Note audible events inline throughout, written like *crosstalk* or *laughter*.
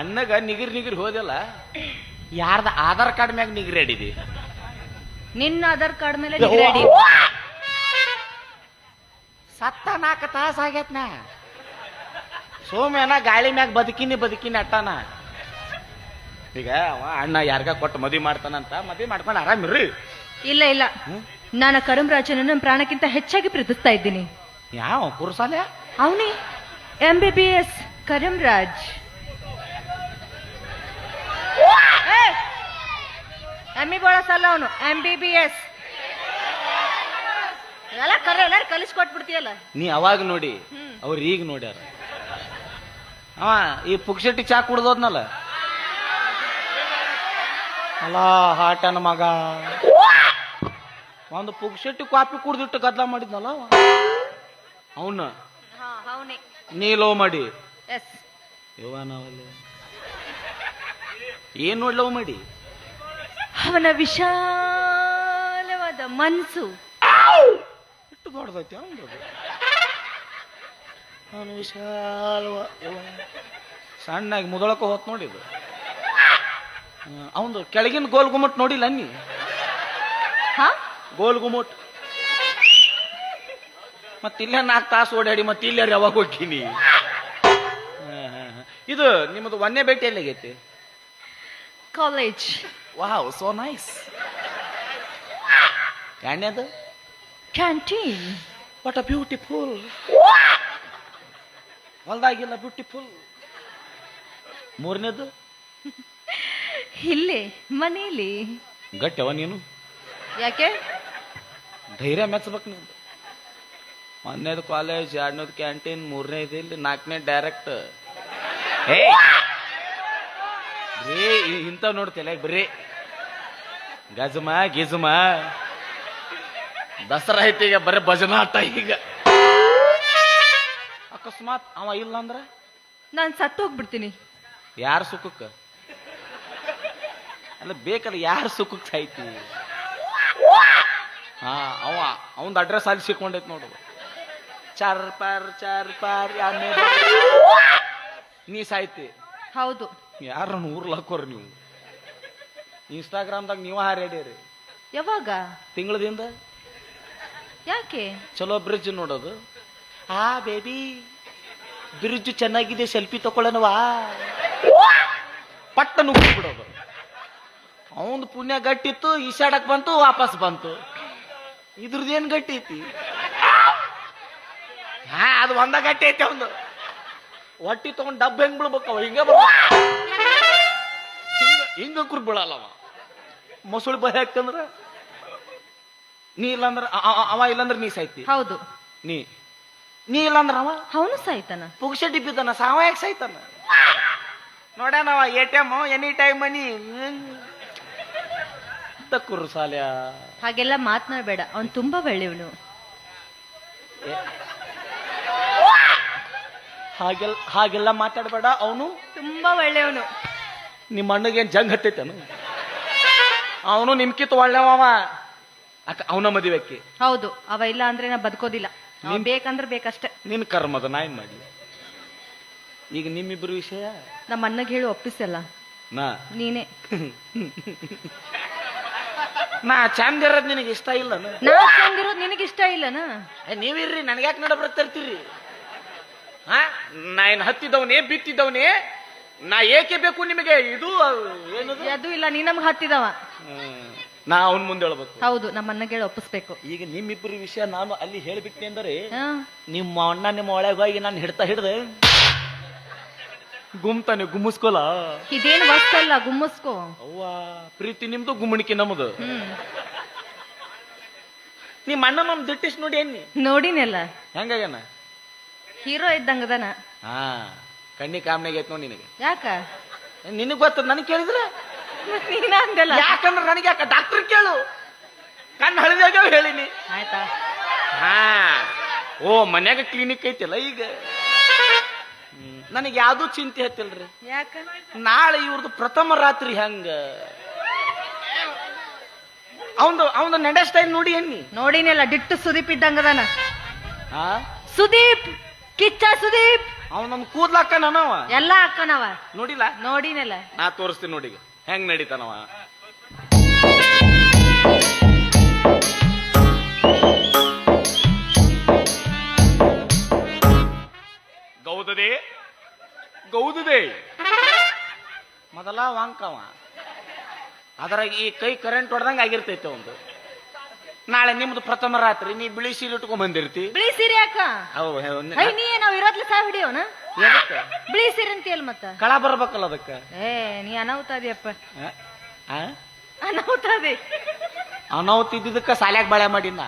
ಅಣ್ಣಗ ನಿಗಿರ್ ನಿಗಿರ್ ಹೋದಲ್ಲ. ಯಾರ್ದ ಆಧಾರ್ ಕಾರ್ಡ್ ಮ್ಯಾಗ ನಿಗಿರ್ ಆಡಿದಿ ನಿನ್ನ ಆಧಾರ್ ಕಾರ್ಡ್ ಮೇಲೆ ರೆಡಿ ಸತ್ತ ನಾಲ್ಕು ತಾಸ ನಾ ಸೋಮ್ಯಾನ ಗಾಳಿ ಮ್ಯಾಗ ಬದುಕಿನಿ ಬದುಕಿನಿ ಅಟ್ಟನ. ಈಗ ಅವ ಅಣ್ಣ ಯಾರ್ಗ ಕೊಟ್ಟು ಮದ್ವಿ ಮಾಡ್ತಾನಂತ ಮದ್ವಿ ಮಾಡ್ಕೊಂಡು ಆರಾಮಿರ್ರಿ ಇಲ್ಲ ಇಲ್ಲ? ನಾನು ಕರಂರಾಜನ ನನ್ನ ಪ್ರಾಣಕ್ಕಿಂತ ಹೆಚ್ಚಾಗಿ ಪ್ರೀತಿಸ್ತಾ ಇದ್ದೀನಿ. ಯಾವ ಕುರ್ಸಾಲೆ ಅವನಿ ಎಂ ಬಿ ಬಿ ಎಸ್ ಕರಂರಾಜ್ ಎಂ ಬಿ ಬಳಸಲ್ಲ ಅವನು ಎಂ ಬಿ ಬಿ ಎಸ್ ಎಲ್ಲ ಕರೆ ಎಲ್ಲಾರು ಕಲಿಸ್ಕೊಟ್ಬಿಡ್ತೀಯಲ್ಲ ನೀ ಅವಾಗ ನೋಡಿ. ಅವ್ರು ಈಗ ನೋಡ್ಯಾರ. ಅವ ಈ ಪುಕ್ಷಟಿ ಚಾ ಕುಡ್ದೋದ್ನಲ್ಲ? ಅಲ್ಲ ಹಾಟನ ಮಗ. ಒಂದು ಪುಕ್ಷಟಿ ಕಾಪಿ ಕುಡ್ದಿಟ್ಟು ಗದ್ದಲ ಮಾಡಿದ್ನಲ್ಲ ಅವನ ಅವನ್ನ? ಅವನೇ. ನೀ ಲೋ ಮಾಡಿ. ಎಸ್. ಇವ ನಾವಲ್ಲಿ. ಏನ್ ಲವ್ ಮಾಡಿ? ಅವನ ವಿಶಾಲವಾದ ಮನ್ಸು. ಇಟ್ಟು ದೊಡ್ಡದೈತಿ ಅವನು ಅವನು ವಿಶಾಲವ ಸಣ್ಣಾಗಿ ಮುದಳಕ ಹೋತ್ ನೋಡಿದು ಅವನು ಕೆಳಗಿನ ಗೋಲ್ ಗುಮ್ಮಟ್ ನೋಡಿಲ್ಲ ನೀ? ಹಾ? ಗೋಲ್ ಗುಮ್ಮಟ್. ಮತ್ತೆ ಇಲ್ಲೇ ನಾಲ್ಕು ತಾಸು ಓಡಾಡಿ ಮತ್ತೆ ಇಲ್ಲೇ ಯಾವಾಗ ಹೋಗ್ತೀನಿ ಇದು ನಿಮ್ಮದು ಒಂದೇ ಭೇಟಿ ಎಲ್ಲಿಗೈತಿ? ಕಾಲೇಜ್ ವಾವ್ ಸೋ ನೈಸ್ ಎರಡನೇದು ಕ್ಯಾಂಟೀನ್ ವಾಟ್ ಅ ಬ್ಯೂಟಿಫುಲ್ ಹೊಲ್ದಾಗಿಲ್ಲ ಬ್ಯೂಟಿಫುಲ್ ಮೂರನೇದು? ಇಲ್ಲಿ ಮನೇಲಿ. ಗಟ್ಟವ ನೀನು? ಯಾಕೆ? ಧೈರ್ಯ ಮೆಚ್ಚಬೇಕು ನೀನು. ಒಂದನೇದು ಕಾಲೇಜ್ ಎರಡನೇದು ಕ್ಯಾಂಟೀನ್ ಮೂರನೇದು ಇಲ್ಲಿ ನಾಲ್ಕನೇ ಡೈರೆಕ್ಟ್ ಏ ಬರೀ ಇಂಥವ್ ನೋಡ್ತಿಲ್ಲ ಬರೀ ಗಜಮ ಗಿಜಮ. ದಸರಾ ಐತಿ ಈಗ ಬರೀ ಭಜನಾ ಆಟ ಈಗ. ಅಕಸ್ಮಾತ್ ಅವ ಇಲ್ಲ ಅಂದ್ರ? ನಾನು ಸತ್ತು ಹೋಗ್ಬಿಡ್ತೀನಿ. ಯಾರ ಸುಖಕ್ಕ? ಅಲ್ಲ ಬೇಕಲ್ಲ ಯಾರ ಸುಖಕ್ಕೆ ಸಾಯ್ತಿ? ಹಾ ಅವ ಅವಂದ ಅಡ್ರೆಸ್ ಅಲ್ಲಿ ಸಿಕ್ಕೊಂಡೈತಿ ನೋಡು. ಚಾರ್ ಪಾರ್ ಚಾರ್ ಪಾರ್ ನೀ ಸಾಯ್ತಿ. ಹೌದು. ಯಾರನ್ನು ಊರ್ಲಾಕೋರಿ ನೀವು? ಇನ್ಸ್ಟಾಗ್ರಾಮ್ದಾಗ ನೀವು ಹಾರ್ಯಾಡ್ಯಾರಿ ಯಾವಾಗ? ತಿಂಗಳದಿಂದ? ಯಾಕೆ? ಚಲೋ ಬ್ರಿಡ್ಜ್ ನೋಡೋದು. ಆ ಬೇಬಿ ಬ್ರಿಡ್ಜ್ ಚೆನ್ನಾಗಿದೆ ಸೆಲ್ಫಿ ತಕೊಳ್ಳೋಣವಾ ಪಟ್ಟ ನುಗ್ಗಿ ಬಿಡೋದು. ಅವನ್ ಪುಣ್ಯ ಗಟ್ಟಿತ್ತು ಈಸಾಡಕ್ ಬಂತು ವಾಪಸ್ ಬಂತು. ಇದ್ರದ್ದೇನು ಗಟ್ಟಿ ಐತಿ ಹಾ ಅದು ಒಂದ ಗಟ್ಟಿ ಐತಿ ಅವನು ಹೊಟ್ಟಿ ತಗೊಂಡ್ ಡಬ್ಬ ಹೆಂಗ್ ಬಿಡ್ಬೇಕವ ಹಿಂಗ ಹಿಂಗ ಹಿಂಗ ಕುರ್ ಬೀಳಲ್ಲವ ಮೊಸಳು ಬಹ ಹಾಕಂದ್ರ ನೀ ಇಲ್ಲಂದ್ರ ಅವ ಇಲ್ಲಂದ್ರ ನೀ ಸಾಯ್ತಿ. ಹೌದು. ನೀ. ನೀ ಇಲ್ಲಂದ್ರ ಅವ? ಅವನು ಸಾಯ್ತಾನ. ಪುಗ್ಸಟಿ ಡಿಬ್ಬಿದ್ದಾನ ಸಾವ ಯಾಕೆ ಸಾಯ್ತಾನ ನೋಡ್ಯಾನವ A T M any time money ಕುರು ಸಾಲ್ಯ. ಹಾಗೆಲ್ಲ ಮಾತನಾಡಬೇಡ. ಅವ್ನು ತುಂಬಾ ಒಳ್ಳೆಯವನು. ಹಾಗೆಲ್ಲ ಹಾಗೆಲ್ಲ ಮಾತಾಡಬೇಡ. ಅವನು ತುಂಬಾ ಒಳ್ಳೆಯವನು. ನಿಮ್ಮ ಅಣ್ಣಗೇನ್ ಜಂಗ್ ಹತ್ತೈತನು? ಅವನು ನಿಮ್ಕಿತ್ತು ಒಳ್ಳೆವ ಅಕ್ಕ ಅವನ ಮದುವೆಕ್ಕೆ ಹೌದು ಅವ ಇಲ್ಲ ಅಂದ್ರೆ ನಾ ಬದುಕೋದಿಲ್ಲ. ನೀನ್ ಬೇಕಂದ್ರೆ ಬೇಕಷ್ಟೇ. ನಿನ್ ಕರ್ಮದ ನಾ ಏನ್ ಮಾಡಿ ಈಗ ನಿಮ್ಮಿಬ್ರು ವಿಷಯ? ನಮ್ಮ ಅಣ್ಣಗೆ ಹೇಳಿ ಒಪ್ಪಿಸಲ್ಲ ನಾ. ನೀನೇ. *laughs* ನಾ ಚಂದ ಇರೋದ್ ನಿನಗೆ ಇಷ್ಟ ಇಲ್ಲ ನಾ ಚಂದಿರೋದು ನಿನಗೆ ಇಷ್ಟ ಇಲ್ಲನಾ? ನೀವಿರ್ರಿ ನನಗ್ಯಾಕೆ ನಡ ಬರ್ತಿರ್ತೀರಿ ಹಾ ನಾ ಏನ್ ಹತ್ತಿದವನೇ ಬಿತ್ತಿದವನೇ? ನಾ ಏಕೆ ಬೇಕು ನಿಮಗೆ? ಇದು ಏನದು? ಅದು ಇಲ್ಲ ನೀ ನಮ್ಗೆ ಹತ್ತಿದವ. ಹ್ಮ್. ನಾ ಅವನ್ ಮುಂದೆ ಹೇಳ್ಬೇಕು. ಹೌದು ನಮ್ಮ ಅಣ್ಣಗೆ ಹೇಳಿ ಒಪ್ಪಿಸ್ಬೇಕು. ಈಗ ನಿಮ್ಮಿಬ್ಬರ ವಿಷಯ ನಾನು ಅಲ್ಲಿ ಹೇಳ್ಬಿಟ್ಟೆ ಅಂದರೆ ಹಾ. ನಿಮ್ಮ ಅಣ್ಣ ನಿಮ್ಮ ಒಳಗೆ ಹೋಗಿ ನಾನು ಹಿಡ್ತಾ ಹಿಡ್ದೆ? ಗುಮ್ತಾನೆ ಗುಮ್ಮಿಸ್ಕೊಲ? ಇದೇನು ವಸ್ತಲ್ಲ ಗುಮ್ಮಸ್ಕೋ. ಅವ್ವ ಪ್ರೀತಿ ನಿಮ್ದು ಗುಮ್ಮಣಿಕೆ ನಮ್ದು. ಹ್ಮ್. ನಿಮ್ಮ ಅಣ್ಣ ನಮ್ ದಿಟ್ಟಿಸ್ ನೋಡಿ ಏನ್ ನೋಡಿನಲ್ಲ. ಹೆಂಗಾಗ್ಯಾನ? ಹೀರೋ ಇದ್ದಂಗದನ ಹಾ ಕಣ್ಣಿ ಕಾಮನೆಗೆ ಐತ್ ನೋಡಿ ನಿನಗೆ. ಯಾಕ? ನಿನಗ್ ಗೊತ್ತದ ನನಗೆ ಕೇಳಿದ್ರೆ? ನೀನ ಅಂದಲ್ಲ ಯಾಕಂದ್ರೆ ನನಗೆ ಯಾಕ ಡಾಕ್ಟರ್ ಕೇಳು? ಕಣ್ಣು ಹಳದಾಗ ಹೇಳಿನಿ. ಆಯ್ತಾ? ಹಾ. ಓ ಮನ್ಯಾಗ ಕ್ಲಿನಿಕ್ ಐತಿಲ್ಲ ಈಗ. ನನಗೆ ಯಾವ್ದು ಚಿಂತೆ ಹತ್ತಿಲ್ರಿ. ಯಾಕ? ನಾಳೆ ಇವ್ರದ್ದು ಪ್ರಥಮ ರಾತ್ರಿ ಹೆಂಗ? ಅವಂದು ಅವಂದು ನಡೆ ಸ್ಟೈಲ್ ನೋಡಿ ಎನ್ನಿ ನೋಡಿನಿಲ್ಲ ಡಿಟ್ಟು ಸುದೀಪ್ ಇದ್ದಂಗದನ ಹಾ? ಸುದೀಪ್! ಕಿಚ್ಚ ಸುದೀಪ್. ಅವ ನಮ್ ಕೂದ್ಲ ಅಕ್ಕನವ ಎಲ್ಲ ಅಕ್ಕನವ. ನೋಡಿಲ್ಲ? ನೋಡಿನಲ್ಲ. ನಾ ತೋರಿಸ್ತೀನಿ ನೋಡಿ ಹೆಂಗ್ ನಡೀತಾನವ? ಗೌದದೆ? ಗೌದದೆ? ಮೊದಲ ವಾಂಕವ. ಅದ್ರಾಗ ಈ ಕೈ ಕರೆಂಟ್ ಹೊಡೆದಂಗ ಆಗಿರ್ತೈತೆ ಒಂದು ನಾಳೆ ನಿಮ್ದು ಪ್ರಥಮ ರಾತ್ರಿ ನೀ ಬಿಳಿ ಸೀರೆ ಇಟ್ಕೊಂಡ್ ಬಂದಿರ್ತಿ. ಬಿಳಿ ಸೀರೆ ಅಕ್ಕ ಅವು ಹೈ ನೀ ನಾವ್ ಇರೋದ್ಲ ಸಾಯ್ ಹಿಡಿಯೋನ? ಎದಕ್ಕ? ಬಿಳಿ ಸೀರೆ ಅಂತೀಯಲ್ ಮತ್ತ. ಕಳ ಬರ್ಬೇಕಲ್ಲ ಅದಕ್ಕ? ಏ ನೀ ಅನಾಹುತ ಅದಿಯಪ್ಪ. ಆ? ಆ? ಅನಾಹುತ ಅದೇ. ಅನಾಹುತ ಇದ್ದಿದ್ದಕ್ಕ ಸಾಲ್ಯಾಗ ಬಾಳೆ ಮಾಡಿನ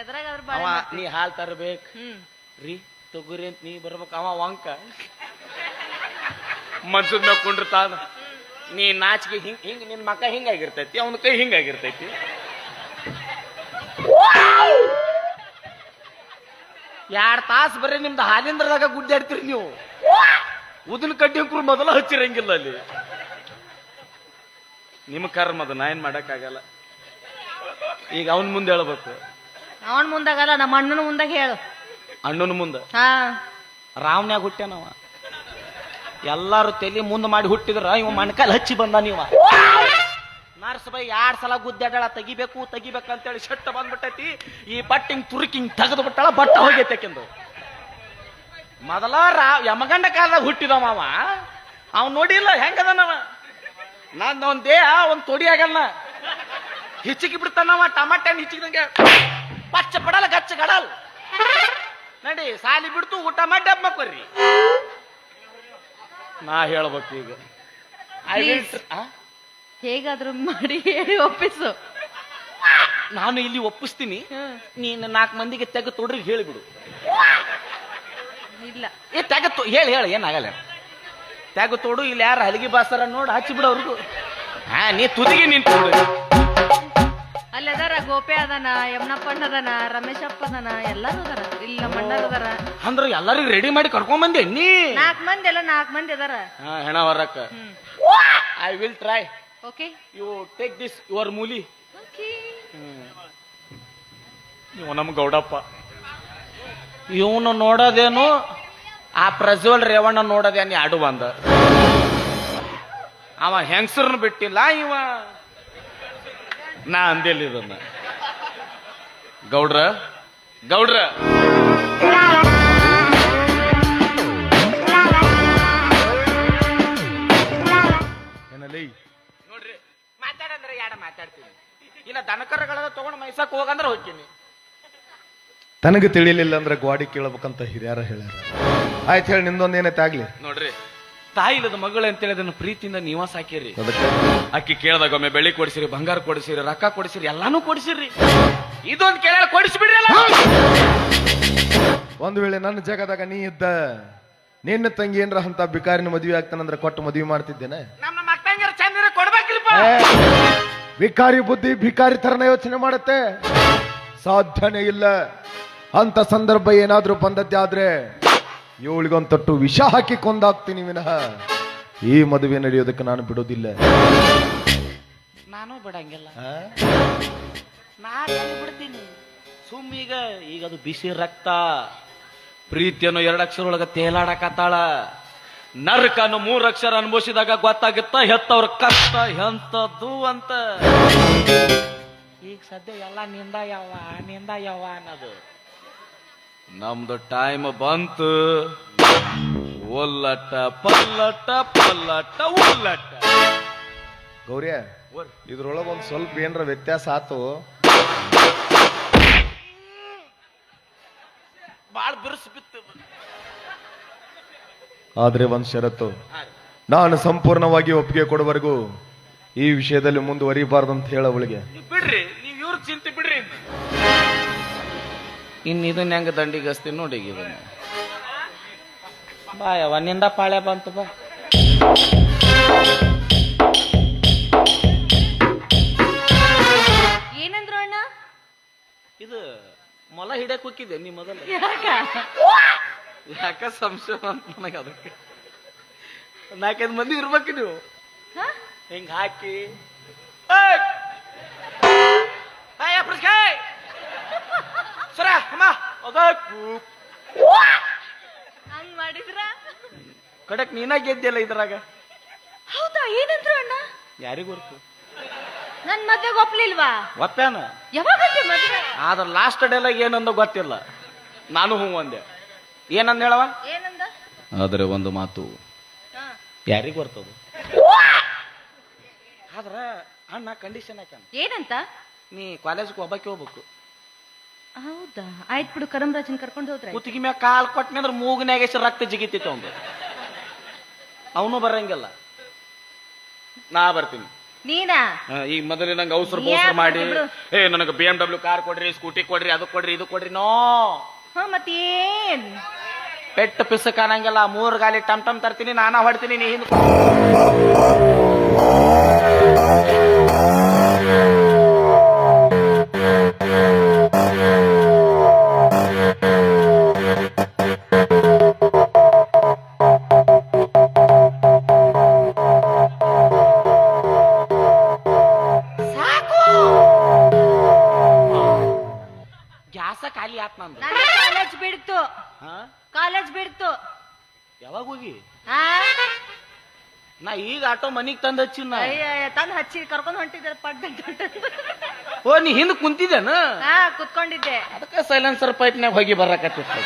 ಎದ್ರಾಗ ಅದ್ರ ಅವ ನೀ ಹಾಲ್ ತರ್ಬೇಕ್. ಹ್ಮ್. ರೀ ತೊಗರಿ ಅಂತ ನೀ ಬರ್ಬೇಕ ಅವ ವಂಕ. *laughs* ಮನ್ಸದ್ ಮ್ಯಾಗ ಕುಂಡಿರ್ತಾನ. ನೀ ನಾಚಿಗೆ ಹಿಂಗ್ ಹಿಂಗ್ ನಿನ್ ಮಕ್ಕ ಹಿಂಗಾಗಿರ್ತೈತಿ ಅವನ ಕೈ ಹಿಂಗಾಗಿರ್ತೈತಿ. *laughs* ಎರಡ್ ತಾಸು ಬರೀ ನಿಮ್ದು ಹಾಲಿಂದ್ರದಾಗ ಗುಡ್ಡಾಡ್ತೀರಿ ನೀವು. ಉದಿನ ಕಡ್ಡಿ ಅಂಕರು ಮೊದಲ ಹಚ್ಚಿರಂಗಿಲ್ಲ ಅಲ್ಲಿ. ನಿಮ್ಮ ಕರ್ಮ ಅದು ನಾ ಏನ್ ಮಾಡಕ್ಕಾಗಲ್ಲ. ಈಗ ಅವನ್ ಮುಂದೆ ಹೇಳ್ಬೇಕು. ಅವನ್ ಮುಂದಾಗಲ್ಲ ನಮ್ಮ ಅಣ್ಣನ ಮುಂದಾಗ ಹೇಳು. ಅಣ್ಣನ ಮುಂದೆ? ಹಾ. ರಾವನ್ಯಾಗ ಹುಟ್ಟ್ಯಾನವ ಎಲ್ಲಾರು ತಲೆ ಮುಂದೆ ಮಾಡಿ ಹುಟ್ಟಿದ್ರ ಇವ ಮಣ್ಕಾಲ್ ಹಚ್ಚಿ ಬಂದ ನೀವ. ನರ್ಸ್ ಬೈ ಎರಡ್ ಸಲ ಗುದ್ದಾಡಳ ತೆಗಿಬೇಕು ತೆಗಿಬೇಕು ಅಂತೇಳಿ ಶೆಟ್ಟ ಬಂದ್ಬಿಟ್ಟೈತಿ. ಈ ಬಟ್ಟಿಂಗ್ ತುರುಕಿಂಗ್ ತೆಗೆದು ಬಿಟ್ಟಾಳ ಬಟ್ಟ ಹೋಗೈತೆ ಆಕಿಂದು. ಮೊದಲ ರಾ ಯಮಗಂಡ ಕಾಲದಾಗ ಹುಟ್ಟಿದ ಮಾವ ಅವ್ ನೋಡಿಲ್ಲ ಹೆಂಗದನವ ನಂದು ಒಂದ್ ದೇಹ ಒಂದ್ ತೊಡಿ ಆಗಲ್ಲ ಹಿಚ್ಚಿಗೆ ಬಿಡ್ತಾನವ ಟಮಾಟೆ ಹಣ್ಣು ಹಿಚ್ಚಿದಂಗೆ ಪಚ್ಚ ಪಡಲ್ಲ ಗಚ್ಚ ಗಡಲ್. ನಡಿ ಸಾಲಿ ಬಿಡ್ತು ಊಟ ಮಾಡಿ ಡಬ್ಬ ಮಕ್ಕೊರ್ರಿ ನಾ ಹೇಳ್ಬೇಕು ಈಗ. I will? ಹೇಗಾದ್ರೂ ಮಾಡಿ ಹೇಳಿ ಒಪ್ಪಿಸು. ನಾನು ಇಲ್ಲಿ ಒಪ್ಪಿಸ್ತೀನಿ. ನೀನು ನಾಲ್ಕು ಮಂದಿಗೆ ತೆಗೆ ತೊಡ್ರಿ ಹೇಳಿಬಿಡು ಇಲ್ಲ. ಏ ತೆಗೆ ತೊ ಹೇಳಿ ಹೇಳಿ ಏನಾಗಲ್ಲ. ತೆಗೆ ತೊಡು ಇಲ್ಲಿ ಯಾರು ಹಲಗಿ ಬಾಸರ ನೋಡಿ ಹಚ್ಚಿಬಿಡು ಅವ್ರಿಗೂ ಹಾ ನೀ ತುದಿಗೆ ನಿಂತು ಅಲ್ಲದಾರ ಅಲ್ಲಿ ಅದಾರ ಗೋಪೆ ಅದನ ಯಮನಪ್ಪಣ್ಣ ಅದನ ರಮೇಶಪ್ಪ ಅದನ ಎಲ್ಲರೂ ಅದಾರ. ಇಲ್ಲ ಮಣ್ಣರ್ ಅದಾರ. ಅಂದ್ರೆ ಎಲ್ಲರಿಗೂ ರೆಡಿ ಮಾಡಿ ಕರ್ಕೊಂಡ್ ಬಂದೆ ನೀ? ನಾಲ್ಕು ಮಂದಿ ಎಲ್ಲ ನಾಲ್ಕು ಮಂದಿ ಅದಾರ. ಹಾ ಹೆಣ ಹೊರಕ್ಕ. I will try okay you take this your ಮೂಲಿ okay ಇವ ನಮ್ ಗೌಡಪ್ಪ ಇವನು ನೋಡೋದೇನು ಆ ಪ್ರಜ್ವಲ್ ರೇವಣ್ಣ ನೋಡೋದೇನು ಎರಡು ಬಂದ. ಅವ ಹೆಂಗಸರನ್ನ ಬಿಟ್ಟಿಲ್ಲ ಇವ. ನಾ ಅಂದಿಲ್ಲ ಇದನ್ನ. ಗೌಡ್ರ ಗೌಡ್ರ. ತನಗೆ ತಿಳಿಲಿಲ್ಲ ಅಂದ್ರೆ ಗ್ವಾಡಿ ಕೇಳಬೇಕಂತ ಹಿರಿಯರ ಹೇಳ್ಯಾರ. ಆಯ್ತು ಹೇಳಿ ನಿಂದೊಂದ್ ಏನೈತೆ ಆಗ್ಲಿ? ನೋಡ್ರಿ ತಾಯಿ ಇಲ್ಲದ ಮಗಳು ಅಂತೇಳಿ ಅದನ್ನು ಪ್ರೀತಿಯಿಂದ ನೀವ ಸಾಕಿರಿ. ಅದಕ್ಕೆ? ಅಕ್ಕಿ ಕೇಳ್ದಾಗ ಒಮ್ಮೆ ಬೆಳ್ಳಿ ಕೊಡಿಸಿರಿ ಬಂಗಾರ ಕೊಡಿಸಿರಿ ರೊಕ್ಕ ಕೊಡಿಸಿರಿ ಎಲ್ಲಾನು ಕೊಡಿಸಿರಿ. ಇದೊಂದು ಕೇಳ ಕೊಡಿಸ್ಬಿಡ್ರಿ ಅಲ್ಲ ಒಂದ್ ವೇಳೆ ನನ್ನ ಜಾಗದಾಗ ನೀ ಇದ್ದ ನಿನ್ನ ತಂಗಿ ಏನ್ರ ಅಂತ ಬಿಕಾರಿನ ಮದುವೆ ಆಗ್ತಾನಂದ್ರೆ ಕೊಟ್ಟು ಮದುವೆ ಮಾಡ್ತಿದ್ದೇನೆ? ನಮ್ಮ ಚಂದಿರ ಕೊಡ್ಬೇಕ್ರಿಪ್ಪ. ಏ, ವಿಕಾರಿ ಬುದ್ಧಿ ಭಿಕಾರಿ ತರನ ಯೋಚನೆ ಮಾಡುತ್ತೆ? ಸಾಧ್ಯನೇ ಇಲ್ಲ. ಅಂತ ಸಂದರ್ಭ ಏನಾದರೂ ಬಂದದ್ದಾದ್ರೆ ಏಳಿಗೊಂತಟ್ಟು ವಿಷ ಹಾಕಿ ಕೊಂದಾಗ್ತೀನಿ ವಿನಃ. ಈ ಮದುವೆ ನಡೆಯೋದಕ್ಕೆ ನಾನು ಬಿಡೋದಿಲ್ಲ. ನಾನು ಬಿಡಂಗಿಲ್ಲ. ನಾನು ಬಿಡ್ತೀನಿ. ಸುಮ್ಮ ಈಗ ಈಗ ಅದು ಬಿಸಿ ರಕ್ತ. ಪ್ರೀತಿಯನ್ನು ಎರಡು ಅಕ್ಷರ ಒಳಗ ತೇಲಾಡಕತ್ತಾಳ. ನರ್ಕನ್ನು ಮೂರು ಅಕ್ಷರ ಅನುಭವಿಸಿದಾಗ ಗೊತ್ತಾಗುತ್ತ ಹೆತ್ತವ್ರ ಕಷ್ಟ ಎಂತದ್ದು ಅಂತ. ಈಗ ಸದ್ಯ ಎಲ್ಲ ನಿಂದ ಯಾವ ನಿಂದ ಯಾವ ಅನ್ನೋದು. ನಮ್ದು ಟೈಮ್ ಬಂತು. ಒಲ್ಲಟ ಪಲ್ಲಟ ಪಲ್ಲಟ ಒಲ್ಲಟ. ಗೌರಿಯ ಇದ್ರೊಳಗ ಒಂದ್ ಸ್ವಲ್ಪ ಏನ್ರ ವ್ಯತ್ಯಾಸ ಆತು? ಬಾಳ ಬಿರುಸು ಬಿತ್ತು. ಆದ್ರೆ ಒಂದ್ ಷರತ್ತು. ನಾನು ಸಂಪೂರ್ಣವಾಗಿ ಒಪ್ಪಿಗೆ ಕೊಡುವವರೆಗೂ ಈ ವಿಷಯದಲ್ಲಿ ಮುಂದುವರಿಬಾರ್ದು ಅಂತ ಹೇಳ ಅವಳಿಗೆ. ಬಿಡ್ರಿ ನೀವ್ ಇವ್ರ ಚಿಂತೆ ಬಿಡ್ರಿ. ಇನ್ ಇದನ್ನ ಹೆಂಗ ದಂಡಿಗಸ್ತಿ ನೋಡಿ ಈಗ ಇದನ್ನ. ಬಾ ನಿಂದ ಪಾಳೆ ಬಂತು ಬಾ. ಏನಂದ್ರು ಅಣ್ಣ? ಇದು ಮೊಲ ಹಿಡಿಯಕ್ ಹೋಗಿದ್ದೆ ನೀ ಮೊದಲು? ಯಾಕ? ಯಾಕ ಸಂಶಯ ಅಂತ ನನಗೆ ಅದಕ್ಕೆ. ನಾಲ್ಕೈದು ಮಂದಿ ಇರ್ಬೇಕು ನೀವು? ಹಿಂಗ್ ಹಾಕಿ. ಏಯ್! ಏಯ್! ಸರ ಅಮ್ಮ. ಅದ ಹಂಗ್ ಮಾಡಿದ್ರ? ಕಡಕ್ ನೀನ ಗೆದ್ದಿಲ್ಲ ಇದ್ರಾಗ? ಹೌದಾ ಏನಂದ್ರು ಅಣ್ಣ? ಯಾರಿಗೂ ಗೊತ್ತು ನನ್ ಮದ್ವೆಗೆ ಒಪ್ಲಿಲ್ವಾ? ಒಪ್ಪೇನ ಯಾವಾಗ ಮದ್ವೆ? ಆದ್ರ ಲಾಸ್ಟ್ ಡೇಲಾಗ ಏನಂದ ಗೊತ್ತಿಲ್ಲ. ನಾನು ಹ್ಞೂ ಒಂದೆ ಏನಂದ ಹೇಳವ ಏನಂದ? ಆದರೆ ಒಂದು ಮಾತು. ಯಾರಿಗ ಯಾರಿಗೂ ಬರ್ತದ ಆದ್ರ ಅಣ್ಣ ಕಂಡೀಷನ್ ಹಾಕ್ಯಾನ ಏನಂತ? ನೀ ಕಾಲೇಜ್ಗೆ ಒಬ್ಬಕ್ಕೆ ಹೋಗ್ಬೇಕು. ಹೌದಾ? ಆಯ್ತು ಬಿಡು ಕರಂರಾಜನ್ ಕರ್ಕೊಂಡು ಹೋದ್ರೆ ಕುತ್ತಿಗೆ ಮ್ಯಾಗ ಕಾಲ್ ಕೊಟ್ಟನೆ ಅಂದ್ರೆ ಮೂಗಿನಾಗ ಎಷ್ಟು ರಕ್ತ ಜಿಗಿತಿತ್ತು ಅವನು ಅವನು ಬರಂಗಿಲ್ಲ. ನಾ ಬರ್ತೀನಿ. ನೀನಾ? ಈ ಈಗ ಮೊದಲೇ ನಂಗೆ ಅವಸರ ಯಾಕ್ ಬೋಸರ ಮಾಡಿ. ಬಿಡು? ಏ ನನಗೆ ಬಿ ಎಂ ಡಬ್ಲ್ಯೂ ಕಾರ್ ಕೊಡ್ರಿ ಸ್ಕೂಟಿ ಕೊಡ್ರಿ ಅದು ಕೊಡ್ರಿ ಇದು ಕೊಡ್ರಿ ನೋ. ಹ ಮತ್ತೇನ್? ಪೆಟ್ಟು ಪಿಸ ಅನ್ನಂಗಿಲ್ಲ ಮೂರ್ ಗಾಲಿ ಟಮ್ ಟಮ್ ತರ್ತೀನಿ ನಾನಾ ಹೊಡ್ತೀನಿ ನೀ ಹಿಂದ್ ನಾ ಈಗ ಆಟೋ ಮನಿಗ್ ತಂದ್ ಹಚ್ಚಿ ಅಯ್ಯ ತಂದ್ ಹಚ್ಚಿ ಕರ್ಕೊಂಡ್ ಹೊಂಟಿದ್ದೆ ಪಡ್ ಓ ನೀ ಹಿಂದ್ ಕುಂತಿದ್ದೇನ? ಹಾ ಕುತ್ಕೊಂಡಿದ್ದೆ. ಅದಕ್ಕೆ ಸೈಲೆನ್ಸರ್ ಪೈಪ್ನ್ಯಾಗ ಹೋಗಿ ಬರಕತ್ತಿತ್ತು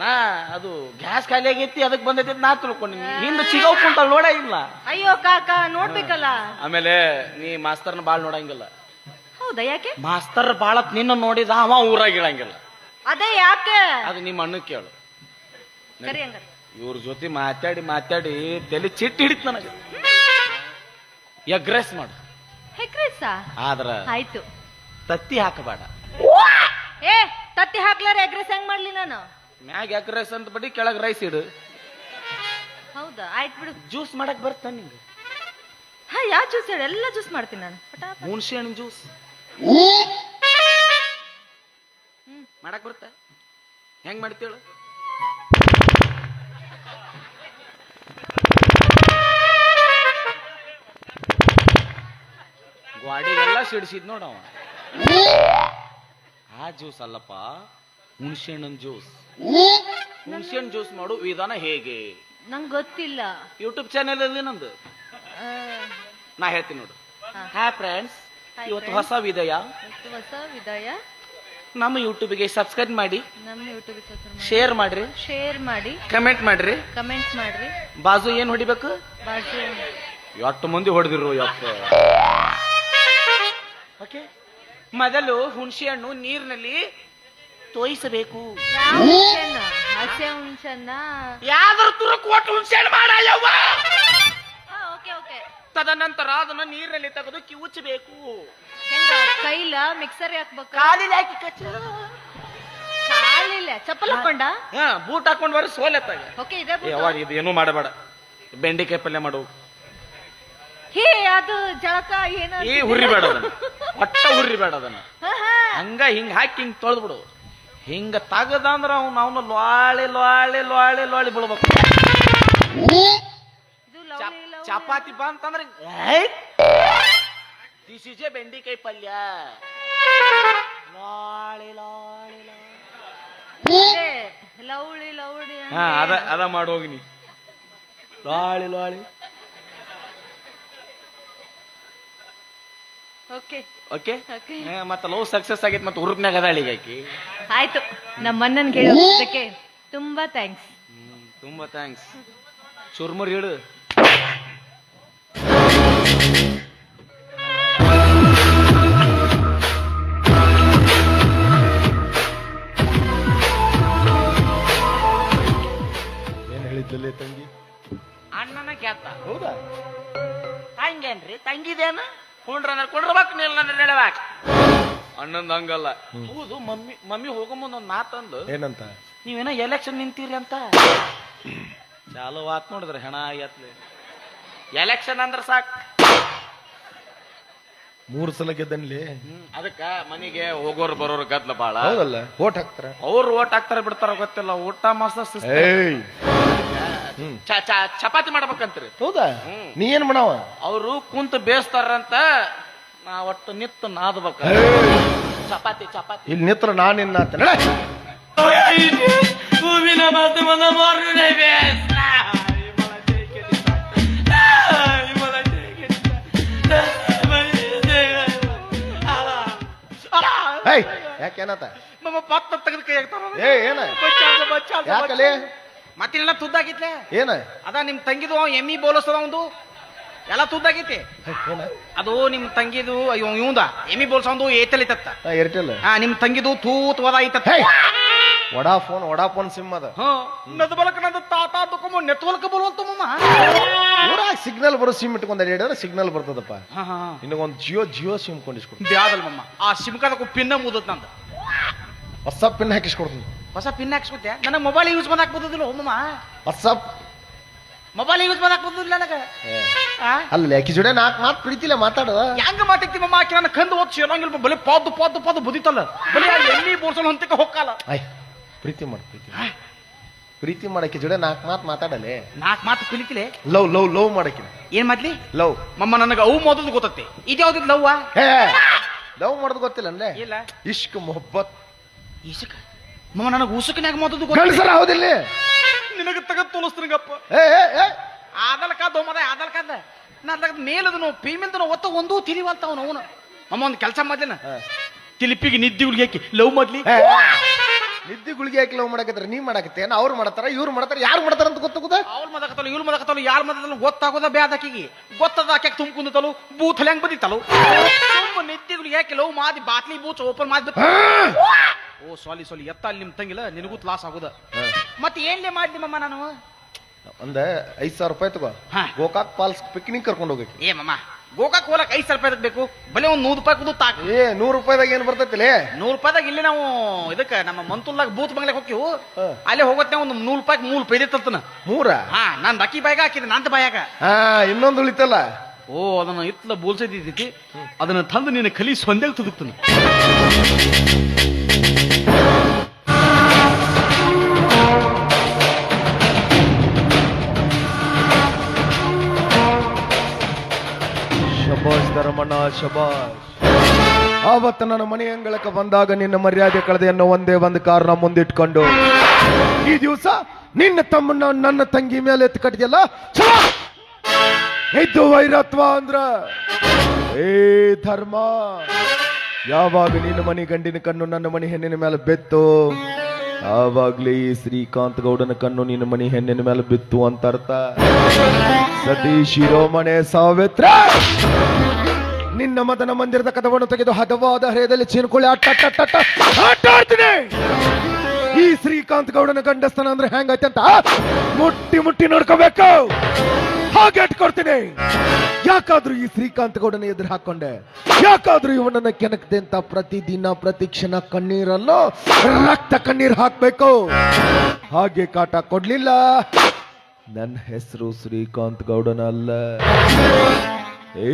ನಾ ಅದು ಗ್ಯಾಸ್ ಖಾಲಿ ಆಗೈತಿ ಅದಕ್ಕೆ ಬಂದೈತಿ ನಾ ತಿಳ್ಕೊಂಡಿನಿ. ಹಿಂದ್ ಸಿಗವ್ ಕುಂತ ನೋಡ ಇಲ್ಲ. ಅಯ್ಯೋ ಕಾಕ ನೋಡ್ಬೇಕಲ್ಲ. ಆಮೇಲೆ ನೀ ಮಾಸ್ತರ್ನ ಬಾಳ್ ನೋಡಂಗಿಲ್ಲ. ಹೌದಾ ಯಾಕೆ? ಮಾಸ್ತರ್ ಬಾಳತ್ ನಿನ್ನ ನೋಡಿದ ಅವ ಊರಾಗ ಇಳಂಗಿಲ್ಲ. ಅದೇ ಯಾಕೆ? ಅದು ನಿಮ್ಮ ಅಣ್ಣ ಕೇಳು. ಹಂಗಾರ. ಇವ್ರ ಜೊತೆ ಮಾತಾಡಿ ಮಾತಾಡಿ ತಲೆ ಚಿಟ್ಟಿ ಹಿಡಿತ್ ನನಗೆ. ಎಗ್ರೆಸ್ ಮಾಡು. ಎಗ್ರೆಸ್ ಆದ್ರ ಆಯ್ತು. ತತ್ತಿ ಹಾಕಬೇಡ. ಏ ತತ್ತಿ ಹಾಕ್ಲಾರ ಎಗ್ರೆಸ್ ಹೆಂಗ್ ಮಾಡ್ಲಿ ನಾನು? ಮ್ಯಾಗ ಎಗ್ರೆಸ್ ಅಂತ ಬಡಿ ಕೆಳಗ್ ರೈಸ್ ಇಡು. ಹೌದಾ? ಆಯ್ತು ಬಿಡು. ಜ್ಯೂಸ್ ಮಾಡಕ್ ಬರ್ತ ನಿಂಗೆ. ಹಾ ಯಾವ ಜ್ಯೂಸ್ ಹೇಳಿ? ಎಲ್ಲ ಜ್ಯೂಸ್ ಮಾಡ್ತೀನಿ ನಾನು. ಪಟಾಪ ಹುಣಸೆ ಹಣ್ಣು ಜ್ಯೂಸ್ ಮಾಡಕ್ ಬರ್ತ? ಹೆಂಗ್ ಮಾಡ್ತೇಳು ಗ್ವಾಡಿಗೆಲ್ಲ ಸಿಡಿಸಿದ್ ನೋಡವ ಆ ಜ್ಯೂಸ್ ಅಲ್ಲಪ್ಪ ಹುಣಸೆ ಹಣ್ಣು ಜ್ಯೂಸ್. ಹುಣಸೆ ಹಣ್ಣು ಜ್ಯೂಸ್ ಮಾಡು ವಿಧಾನ ಹೇಗೆ? ನಂಗೆ ಗೊತ್ತಿಲ್ಲ. ಯೂಟ್ಯೂಬ್ ಚಾನೆಲ್ ಅಲ್ಲಿ ನಂದು. ನಾ ಹೇಳ್ತೀನಿ ನೋಡು. ಹಾ. ಫ್ರೆಂಡ್ಸ್ ಇವತ್ತು ಹೊಸ ವಿದಯ. ಹೊಸ ವಿದಯ. ನಮ್ಮ ಯೂಟ್ಯೂಬ್ಗೆ ಸಬ್ಸ್ಕ್ರೈಬ್ ಮಾಡಿ. ನಮ್ಮ ಯೂಟ್ಯೂಬ್ ಶೇರ್ ಮಾಡ್ರಿ. ಶೇರ್ ಮಾಡಿ. ಕಮೆಂಟ್ ಮಾಡ್ರಿ. ಕಮೆಂಟ್ ಮಾಡ್ರಿ. ಬಾಜು ಏನ್ ಹೊಡಿಬೇಕು? ಬಾಜು. ಎಷ್ಟು ಮಂದಿ ಹೊಡೆದಿರು ಯಪ್ಪ. ಓಕೆ? ಮೊದಲು ಹುಣಸೆ ಹಣ್ಣು ನೀರಿನಲ್ಲಿ ತೋಯಿಸಬೇಕು? ಹಸೆ ಹುಣ್ಸನ್ನ ಯಾವ್ದಾರು ತುರಕ್ ಒಟ್ಟು ಹುಣಸೆ ಹಣ್ಣು ಮಾಡ ಯವ್ವ ಓಕೆ ಓಕೆ. ತದನಂತರ ಅದನ್ನ ನೀರಿನಲ್ಲಿ ತೆಗೆದು ಕಿವುಚಬೇಕು. ಹೆಂಗ ಕೈಲ ಮಿಕ್ಸರ್ ಹಾಕ್ಬೇಕು? ಕಾಲಿಗೆ ಹಾಕಿ ಕಚ್ಚ. ಕಾಲಿಲ್ಲ. ಚಪ್ಪಲ್ ಹಾಕೊಂಡ? ಹಾ ಬೂಟ್ ಹಾಕೊಂಡ್ ಬರೋ ಸೋಲೆತ್ತಾಗ. ಓಕೆ ಇದೆ. ಯಾವಾಗ ಇದು ಏನೂ ಮಾಡಬೇಡ. ಬೆಂಡೆಕಾಯಿ ಪಲ್ಯ ಮಾಡು. ಹೇ ಅದು ಜಳಕ ಏನು ಈ ಹುರ್ರಿ ಬೇಡ ಅದನ್ನ. *laughs* ಒಟ್ಟ ಹುರ್ರಿ ಬೇಡ ಅದನ್ನ. ಹಂಗ ಹಿಂಗ ಹಾಕಿ ಹಿಂಗ್ ತೊಳೆದು ಬಿಡು ಹಿಂಗ ತಗದ ಅಂದ್ರ ಅವ್ನ ಅವನು ಲೊಳೆ ಲೊಳೆ ಲೊಳೆ ಲೊಳೆ ಬಿಡ್ಬೇಕು ಚಪಾತಿ ಬಂತಂದ್ರ ದಿಸ್ ಇಸ್ ಎ ಬೆಂಡಿಕಾಯಿ ಪಲ್ಯ. ಲೊಳೆ ಲೊಳೆ ಲೌಳಿ. ಲೌಳಿ ಅದ ಅದ ಮಾಡಿ ಹೋಗಿನಿ ಲೊಳೆ ಲೊಳೆ. ಓಕೆ ಓಕೆ ಮತ್ತೆ ಲವ್ ಸಕ್ಸಸ್ ಆಗೈತೆ ಮತ್ತೆ ಹುರುಪ್ನ್ಯಾಗ ಅದಾಳ ಈಗ ಆಕಿ. ಆಯ್ತು. ನಮ್ಮ ಅಣ್ಣನ್ ಕೇಳೋದಕ್ಕೆ ತುಂಬಾ ಥ್ಯಾಂಕ್ಸ್ ಹ್ಮ್, ತುಂಬಾ ಥ್ಯಾಂಕ್ಸ್ ಚುರ್ಮುರ್ ಹೇಳು ಏನ್ ಹೇಳಿದ್ದಲ್ಲೇ ತಂಗಿ? ಅಣ್ಣನ ಕ್ಯಾತ ಹೌದಾ? ತಂಗೇನ್ರಿ ತಂಗಿದೇನ? ಕುಂಡ್ರ ಕುಂಡ್ರಬೇಕು ನಿಲ್ಲ ನೆಳವಾಕ್ ಅಣ್ಣಂದ್ ಹಂಗಲ್ಲ. ಹೌದು ಮಮ್ಮಿ ಮಮ್ಮಿ ಹೋಗೋ ಮುಂದೆ ಒಂದು ಮಾತಂದು ಏನಂತ? ನೀವೇನ ಎಲೆಕ್ಷನ್ ನಿಂತೀರಿ ಅಂತ. ಚಾಲು ಆತ್ ನೋಡಿದ್ರೆ ಹೆಣ ಎತ್ಲಿ ಎಲೆಕ್ಷನ್ ಅಂದ್ರೆ ಸಾಕ್. ಮೂರ್ ಸಲ ಗೆದ್ದನ್ಲಿ? ಹ್ಮ್ ಅದಕ್ಕ ಮನೆಗೆ ಹೋಗೋರು ಬರೋರು ಗದ್ಲ ಬಾಳ. ಹೌದಲ್ಲ ಓಟ್ ಹಾಕ್ತಾರ? ಅವ್ರು ಓಟ್ ಹಾಕ್ತಾರ ಬಿಡ್ತಾರ ಗೊತ್ತಿಲ್ಲ ಊಟ ಮಾಸ ಚಪಾತಿ ಮಾಡ್ಬೇಕಂತ್ರಿ. ಹೌದಾ. ನೀ ಏನ್ ಮಾಡವ? ಅವರು ಕುಂತ ಬೇಯಿಸ್ತಾರಂತ ನಾ ಒಟ್ಟು ನಿತ್ತು ನಾದ್ಬೇಕ. ಚಪಾತಿ ಚಪಾತಿ. ಇಲ್ಲಿ ನಿತ್ರ ನಾನು ಇನ್ನ ಹೂವಿನ ಮಾಧ್ಯಮದ ಮಾರುನೇ ಬೇಸ್. ಏಯ್ ಯಾಕೇನತ ನಮ್ಮ ಪತ್ತ ತೆಗೆದು ಕೈ ಹಾಕ್ತಾರ ಏ ಏನ? ಯಾಕಲೆ? ಮತ್ತಿನೆಲ್ಲ ತುದ್ದಾಗಿತ್ಲೆ ಏನ? ಅದ ನಿಮ್ ತಂಗಿದು ಎಮ್ಮಿ ಬೋಲಸ್ತದ ಒಂದು ಎಲ್ಲ ತುದ್ದಾಗೈತಿ? ಅದು ನಿಮ್ ತಂಗಿದು ಅಯ್ಯೋ ಇವಂದ ಎಮ್ಮಿ ಬೋಲ್ಸೊಂದು ಏತಲಿ ತತ್ತ ಹಾ, ಏರ್ಟೆಲ್. ಹಾ ನಿಮ್ ತಂಗಿದು ತೂತ್ ವದ ಐತತ್ತ. Vodafone Vodafone sim ಅದ. ಹಾ ನದ ಬಲಕ ನಂದ ತಾತ ದುಕಮ ನೆಟ್ವರ್ಕ್ ಬೋಲ್ವಂತ ಮಮ್ಮ. ಸಿಗ್ನಲ್ ಬರೋ ಸಿಮ್ ಇಟ್ಕೊಂಡ ಹೇಳಿದ್ರೆ ಸಿಗ್ನಲ್ ಬರ್ತದಪ್ಪ. ಹಾ ಹಾ. ಇನ್ನೊಂದು ಜಿಯೋ ಜಿಯೋ ಸಿಮ್ ಕೊಂಡಿಸ್ಕೊಡ್ತೀನಿ ಬ್ಯಾದಲ್ ಮಮ್ಮ. ಆ ಸಿಮ್ಕಾದಕ್ಕೂ ಪಿನ್ನ ಮುದತ್ ನಂದ. ಹೊಸ ಪಿನ್ ಹಾಕಿಸ್ಕೊಡ್ತೀನಿ. ಹೊಸ ಪಿನ್ ಹಾಕ್ಸ್ಕೊತೆ ನನಗೆ ಮೊಬೈಲ್ ಯೂಸ್ ಮಾಡಕ್ ಬರ್ತದಿಲ್ಲ ಮಮ್ಮ ವಾಟ್ಸಪ್ ಮೊಬೈಲ್ ಯೂಸ್ ಮಾಡಕ್ ಬರ್ತದಿಲ್ಲ ನನಗೆ? ಅಲ್ಲ ಯಾಕೆ ಜೋಡೆ ನಾಲ್ಕು ಮಾತು ಪ್ರೀತಿಲ್ಲ ಮಾತಾಡು. ಹೆಂಗ ಮಾತಾಡ್ತಿ ಮಮ್ಮ ಆಕಿ? ನನ್ನ ಕಂದು ಓದ್ ಸೇರಂಗಿಲ್ಲ ಬಲಿ ಪಾದು ಪಾದು ಪಾದು ಬುದಿತಲ್ಲ. ಬಲಿ ಎಲ್ಲಿ ಬೋರ್ಸಲ್ ಹೊಂತಕ್ಕೆ ಹೊಕ್ಕಲ್ಲ ಆಯ್ ಪ್ರೀತಿ ಮಾಡು ಪ್ರೀತಿ. ಪ್ರೀತಿ ಮಾಡಕ್ಕೆ ಜೋಡೆ ನಾಲ್ಕು ಮಾತು ಮಾತಾಡಲೆ. ನಾಲ್ಕು ಮಾತು ಕಲಿತಿಲೆ ಲವ್ ಲವ್ ಲವ್ ಮಾಡಕ್ಕೆ ಏನ್ ಮಾಡ್ಲಿ? ಲವ್. ಮಮ್ಮ ನನಗೆ ಅವು ಮೊದಲು ಗೊತ್ತತ್ತೆ. ಇದು ಯಾವ್ದು ಲವ್ವ? ಹೇ ಲವ್ ಮಾಡೋದು ಗೊತ್ತಿಲ್ಲ ಅಂದ್ರೆ ಇಲ್ಲ. ಇಷ್ಕ್ ಮೊಹಬ್ಬತ್. ಈಸಕ ಮಮ್ಮ ನನಗೆ ಉಸುಕಿನಾಗ ಮೊದಲು ಕಳಿಸಲ್ಲ ಗಂಡಸರ ಹೌದಿಲ್ಲ? ನಿನಗೆ ತಗದ್ ತೋಲಿಸ್ತೀನಗಪ್ಪ ಏ ಏ ಏ. ಆದಲ್ ಕಾದ ಮದ ಆದಲ್ ಕಾದ. ನಾ ತಗದ್ ಮೇಲದನು ಫೀಮೇಲ್ದನು ಒತ್ತ ಒಂದೂ ತಿರಿವಲ್ತ ಅವನು. ಅವನು ಮಮ್ಮ ಒಂದು ಕೆಲಸ ಮಾಡ್ಲಿನ? ತಿಲಿಪಿಗೆ ನಿದ್ದಿ ಗುಳಿಗೆ ಹಾಕಿ ಲವ್ ಮಾಡ್ಲಿ. ನಿದ್ದಿ ಗುಳಿಗೆ ಹಾಕಿ ಲವ್ ಮಾಡಕತ್ತಾರೆ ನೀ ಮಾಡಕತ್ತೇನ ಅವ್ರು ಮಾಡತಾರ ಇವ್ರು ಮಾಡ್ತಾರ ಯಾರು ಮಾಡ್ತಾರ ಅಂತ ಗೊತ್ತಾಗುದ ಅವ್ರು ಮದಕತ್ತಲು ಇವ್ರು ಮದಕತ್ತಲು ಯಾರು ಮದಕತ್ತಲು ಗೊತ್ತಾಗೋದ ಬ್ಯಾದಕಿಗೆ ಗೊತ್ತದ ಆಕೆ ತುಂಬ್ಕೊಂಡತಲು ಬೂತ್ ಹೆಂಗ್ ಬಂದಿತ್ತಲು. ತುಂಬ ಯಾಕೆ ಲವ್ ಮಾದಿ ಬಾಟ್ಲಿ ಬೂಚ್ ಓಪನ್ ಮಾಡಿ ಓ ಸಾಲಿ ಸಾಲಿ ಎತ್ತ ಅಲ್ಲಿ ನಿಮ್ ತಂಗಿಲ್ಲ ನಿನಗೂ ಲಾಸ್ ಆಗೋದ. ಮತ್ತೆ ಏನ್ಲೇ ಮಾಡ್ಲಿ ಮಮ್ಮ ನಾನು? ಒಂದ ಐದ್ ಸಾವಿರ ರೂಪಾಯಿ ತಗೋ. ಹಾ. ಗೋಕಾಕ್ ಪಾಲ್ಸ್ ಪಿಕ್ನಿಕ್ ಕರ್ಕೊಂಡು ಹೋಗಕ್ಕೆ ಏ ಮಮ್ಮ ಗೋಕಾಕ್ ಹೋಲಕ್ ಐದ್ ಸಾವಿರ ರೂಪಾಯಿ ಬೇಕು? ಬಲೆ ಒಂದ್ ನೂರು ರೂಪಾಯಿ ಕುದು ತಾಕ. ಏ ನೂರು ರೂಪಾಯಿದಾಗ ಏನ್ ಬರ್ತೈತಿಲೇ ನೂರು ರೂಪಾಯಿದಾಗ ಇಲ್ಲಿ ನಾವು ಇದಕ್ಕ ನಮ್ಮ ಮಂತುಲ್ಲಾಗ ಬೂತ್ ಬಂಗ್ಲೆಗೆ ಹೋಗ್ತೀವಿ. ಹಾ. ಅಲ್ಲೇ ಹೋಗತ್ತೆ ಒಂದು ನೂರು ರೂಪಾಯಿ ಮೂರು ರೂಪಾಯಿ ತರ್ತನ ಮೂರ? ಹಾ ನಾನ್ ಅಕ್ಕಿ ಬಾಯಿಗ ಹಾಕಿದೆ ನಂತ ಬಾಯಾಗ. ಹಾ ಇನ್ನೊಂದು ಉಳಿತಲ್ಲ. ಓ, ಅದನ್ನ ಇತ್ಲ ಬೋಲ್ಸೈತಿ ಅದನ್ನ ತಂದು ನೀನು ಕಲಿ ಸೊಂದೆಗೆ ತುದುಕ್ತಾನೆ. ಶಬಾಷ್ ಧರ್ಮಣ್ಣ, ಶಬಾಷ್. ಆವತ್ತು ನನ್ನ ಮನೆ ಅಂಗಳಕ್ಕೆ ಬಂದಾಗ ನಿನ್ನ ಮರ್ಯಾದೆ ಕಳೆದೆ ಅನ್ನೋ ಒಂದೇ ಒಂದು ಕಾರಣ ಮುಂದಿಟ್ಕೊಂಡು, ಈ ದಿವಸ ನಿನ್ನ ತಮ್ಮನ್ನ ನನ್ನ ತಂಗಿ ಮೇಲೆ ಎತ್ತು ಕಟ್ಟಿದೆಯಲ್ಲ! ಇದು ವೈರತ್ವ ಅಂದ್ರ? ಏ ಧರ್ಮ, ಯಾವಾಗ ನಿನ್ನ ಮನಿ ಗಂಡಿನ ಕಣ್ಣು ನನ್ನ ಮನಿ ಹೆಣ್ಣಿನ ಮೇಲೆ ಬಿತ್ತು? ಆವಾಗ್ಲೇ ಶ್ರೀಕಾಂತ್ ಗೌಡನ ಕಣ್ಣು ನಿನ್ನ ಮನಿ ಹೆಣ್ಣಿನ ಮೇಲೆ ಬಿತ್ತು ಅಂತ ಅರ್ಥ. ಸತೀಶ್ ಶಿರೋಮಣೆ ಸಾವಿತ್ರ! ನಿನ್ನ ಮದನ ಮಂದಿರದ ಕದವನ್ನು ತೆಗೆದು ಹದವಾದ ಹೃದಯದಲ್ಲಿ ಚೀನ್ಕೊಳ್ಳಿ ಅಟ್ಟ ಈ ಶ್ರೀಕಾಂತ್ ಗೌಡನ ಗಂಡಸ್ತನ ಅಂದ್ರೆ ಹೆಂಗೈತೆ ಅಂತ? ಮುಟ್ಟಿ ಮುಟ್ಟಿ ನೋಡ್ಕೋಬೇಕು! ಹಾಗೆ ಇಟ್ಕೊಡ್ತೀನಿ ಯಾಕಾದ್ರೂ ಈ ಶ್ರೀಕಾಂತ್ ಗೌಡನ ಎದುರು ಹಾಕೊಂಡೆ ಯಾಕಾದ್ರೂ ಇವನನ್ನ ಕೆಣಕದೆ ಅಂತ ಪ್ರತಿದಿನ ಪ್ರತಿ ಕ್ಷಣ ಕಣ್ಣೀರನ್ನು ರಕ್ತ ಕಣ್ಣೀರ್ ಹಾಕ್ಬೇಕು. ಹಾಗೆ ಕಾಟ ಕೊಡ್ಲಿಲ್ಲ. ನನ್ನ ಹೆಸರು ಶ್ರೀಕಾಂತ್ ಗೌಡನ ಅಲ್ಲ ಏ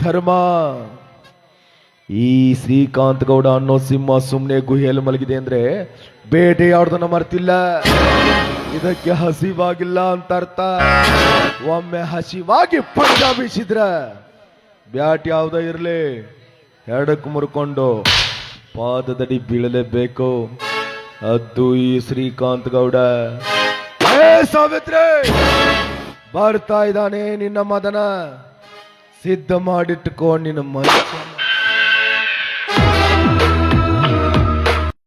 ಧರ್ಮ! ಈ ಶ್ರೀಕಾಂತ್ ಗೌಡ ಅನ್ನೋ ಸಿಂಹ ಸುಮ್ನೆ ಗುಹೆಯಲ್ಲಿ ಮಲಗಿದೆ ಅಂದ್ರೆ ಬೇಟೆ ಯಾವ್ದನ್ನ ಮರ್ತಿಲ್ಲ. ಇದಕ್ಕೆ ಹಸಿವಾಗಿಲ್ಲ ಅಂತ ಅರ್ಥ. ಒಮ್ಮೆ ಹಸಿವಾಗಿ ಪಂಜ ಬೀಸಿದ್ರ ಬ್ಯಾಟ್ ಯಾವ್ದ ಇರ್ಲಿ. ಎಡಕ್ ಮುರ್ಕೊಂಡು ಪಾದದಡಿ ಬೀಳಲೇಬೇಕು. ಅದು ಈ ಶ್ರೀಕಾಂತ್ ಗೌಡ. ಸಾವಿತ್ರಿ! ಬರ್ತಾ ಇದ್ದಾನೆ ನಿನ್ನ ಮದನ. ಸಿದ್ಧ ಮಾಡಿಟ್ಟುಕೋ ನಿನ್ನ ಮನುಷ್ಯ